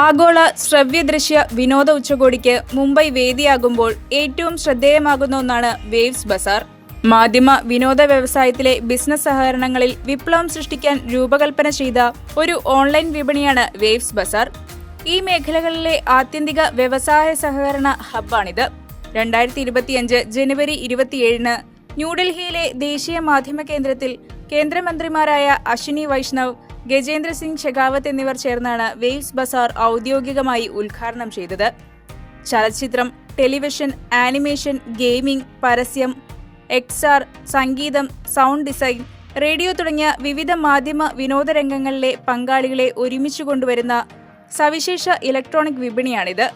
ആഗോള ശ്രവ്യദൃശ്യ വിനോദ ഉച്ചകോടിക്ക് മുംബൈ വേദിയാകുമ്പോൾ ഏറ്റവും ശ്രദ്ധേയമാകുന്ന ഒന്നാണ് വേവ്സ് ബസാർ. മാധ്യമ വിനോദ വ്യവസായത്തിലെ ബിസിനസ് സഹകരണങ്ങളിൽ വിപ്ലവം സൃഷ്ടിക്കാൻ രൂപകൽപ്പന ചെയ്ത ഒരു ഓൺലൈൻ വിപണിയാണ് വേവ്സ് ബസാർ. ഈ മേഖലകളിലെ ആത്യന്തിക വ്യവസായ സഹകരണ ഹബ്ബാണിത്. രണ്ടായിരത്തി ഇരുപത്തിയഞ്ച് ജനുവരി ഇരുപത്തിയേഴിന് ന്യൂഡൽഹിയിലെ ദേശീയ മാധ്യമ കേന്ദ്രത്തിൽ കേന്ദ്രമന്ത്രിമാരായ അശ്വിനി വൈഷ്ണവ് ഗജേന്ദ്ര സിംഗ് ഷെഖാവത്ത് എന്നിവർ ചേർന്നാണ് വേവ്സ് ബസാർ ഔദ്യോഗികമായി ഉദ്ഘാടനം ചെയ്തത്. ചലച്ചിത്രം ടെലിവിഷൻ ആനിമേഷൻ ഗെയിമിംഗ് പരസ്യം എക്സാർ സംഗീതം സൗണ്ട് ഡിസൈൻ റേഡിയോ തുടങ്ങിയ വിവിധ മാധ്യമ വിനോദ രംഗങ്ങളിലെ പങ്കാളികളെ ഒരുമിച്ച് കൊണ്ടുവരുന്ന സവിശേഷ ഇലക്ട്രോണിക് വിപണിയാണിത്.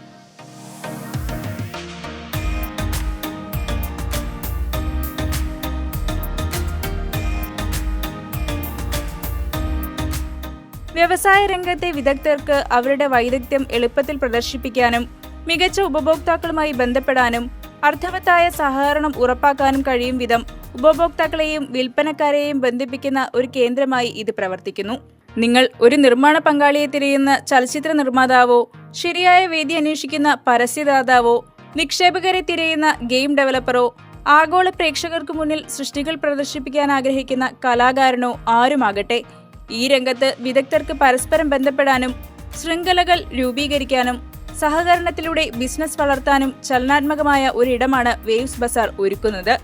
വ്യവസായ രംഗത്തെ വിദഗ്ധർക്ക് അവരുടെ വൈദഗ്ധ്യം എളുപ്പത്തിൽ പ്രദർശിപ്പിക്കാനും മികച്ച ഉപഭോക്താക്കളുമായി ബന്ധപ്പെടാനും അർത്ഥവത്തായ സഹകരണം ഉറപ്പാക്കാനും കഴിയും വിധം ഉപഭോക്താക്കളെയും വിൽപ്പനക്കാരെയും ബന്ധിപ്പിക്കുന്ന ഒരു കേന്ദ്രമായി ഇത് പ്രവർത്തിക്കുന്നു. നിങ്ങൾ ഒരു നിർമ്മാണ പങ്കാളിയെ തിരയുന്ന ചലച്ചിത്ര നിർമ്മാതാവോ ശരിയായ വേദി അന്വേഷിക്കുന്ന പരസ്യദാതാവോ നിക്ഷേപകരെ തിരയുന്ന ഗെയിം ഡെവലപ്പറോ ആഗോള പ്രേക്ഷകർക്ക് മുന്നിൽ സൃഷ്ടികൾ പ്രദർശിപ്പിക്കാൻ ആഗ്രഹിക്കുന്ന കലാകാരനോ ആരുമാകട്ടെ ഈ രംഗത്ത് വിദഗ്ധർക്ക് പരസ്പരം ബന്ധപ്പെടാനും ശൃംഖലകൾ രൂപീകരിക്കാനും സഹകരണത്തിലൂടെ ബിസിനസ് വളർത്താനും ചലനാത്മകമായ ഒരിടമാണ് വേവ്സ് ബസാർ ഒരുക്കുന്നത്.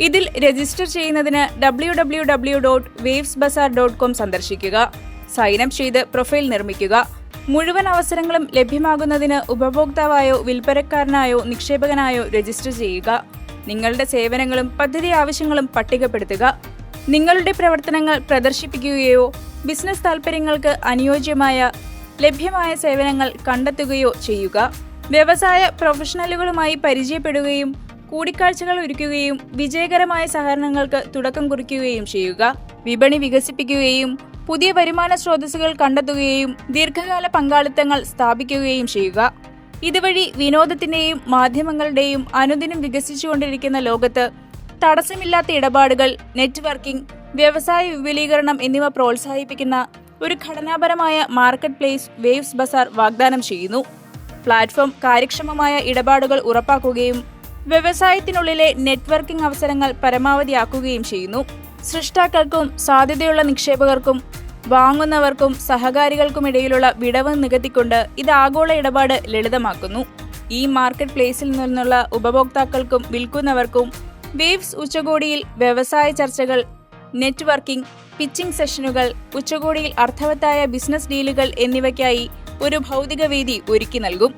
ഇതിൽ രജിസ്റ്റർ ചെയ്യുന്നതിന് W W W dot waves bazaar dot com സന്ദർശിക്കുക സൈനപ്പ് ചെയ്ത് പ്രൊഫൈൽ നിർമ്മിക്കുക. മുഴുവൻ അവസരങ്ങളും ലഭ്യമാകുന്നതിന് ഉപഭോക്താവായോ വിൽപ്പനക്കാരനായോ നിക്ഷേപകനായോ രജിസ്റ്റർ ചെയ്യുക. നിങ്ങളുടെ സേവനങ്ങളും പദ്ധതി ആവശ്യങ്ങളും പട്ടികപ്പെടുത്തുക. നിങ്ങളുടെ പ്രവർത്തനങ്ങൾ പ്രദർശിപ്പിക്കുകയോ ബിസിനസ് താൽപ്പര്യങ്ങൾക്ക് അനുയോജ്യമായ ലഭ്യമായ സേവനങ്ങൾ കണ്ടെത്തുകയോ ചെയ്യുക. വ്യവസായ പ്രൊഫഷണലുകളുമായി പരിചയപ്പെടുകയും കൂടിക്കാഴ്ചകൾ ഒരുക്കുകയും വിജയകരമായ സഹകരണങ്ങൾക്ക് തുടക്കം കുറിക്കുകയും ചെയ്യുക. വിപണി വികസിപ്പിക്കുകയും പുതിയ വരുമാന സ്രോതസ്സുകൾ കണ്ടെത്തുകയും ദീർഘകാല പങ്കാളിത്തങ്ങൾ സ്ഥാപിക്കുകയും ചെയ്യുക. ഇതുവഴി വിനോദത്തിന്റെയും മാധ്യമങ്ങളുടെയും അനുദിനം വികസിച്ചുകൊണ്ടിരിക്കുന്ന ലോകത്ത് തടസ്സമില്ലാത്ത ഇടപാടുകൾ നെറ്റ്വർക്കിംഗ് വ്യവസായ വിപുലീകരണം എന്നിവ പ്രോത്സാഹിപ്പിക്കുന്ന ഒരു ഘടനാപരമായ മാർക്കറ്റ് പ്ലേസ് വേവ്സ് ബസാർ വാഗ്ദാനം ചെയ്യുന്നു. പ്ലാറ്റ്ഫോം കാര്യക്ഷമമായ ഇടപാടുകൾ ഉറപ്പാക്കുകയും വ്യവസായത്തിനുള്ളിലെ നെറ്റ്വർക്കിംഗ് അവസരങ്ങൾ പരമാവധിയാക്കുകയും ചെയ്യുന്നു. സൃഷ്ടാക്കൾക്കും സാധ്യതയുള്ള നിക്ഷേപകർക്കും വാങ്ങുന്നവർക്കും സഹകാരികൾക്കുമിടയിലുള്ള വിടവ് നികത്തിക്കൊണ്ട് ഇത് ആഗോള ഇടപാട് ലളിതമാക്കുന്നു. ഈ മാർക്കറ്റ് പ്ലേസിൽ നിന്നുള്ള ഉപഭോക്താക്കൾക്കും വിൽക്കുന്നവർക്കും വേവ്സ് ഉച്ചകോടിയിൽ വ്യവസായ ചർച്ചകൾ നെറ്റ്വർക്കിംഗ് പിച്ചിംഗ് സെഷനുകൾ ഉച്ചകോടിയിൽ അർത്ഥവത്തായ ബിസിനസ് ഡീലുകൾ എന്നിവയ്ക്കായി ഒരു ഭൗതിക വേദി ഒരുക്കി നൽകും.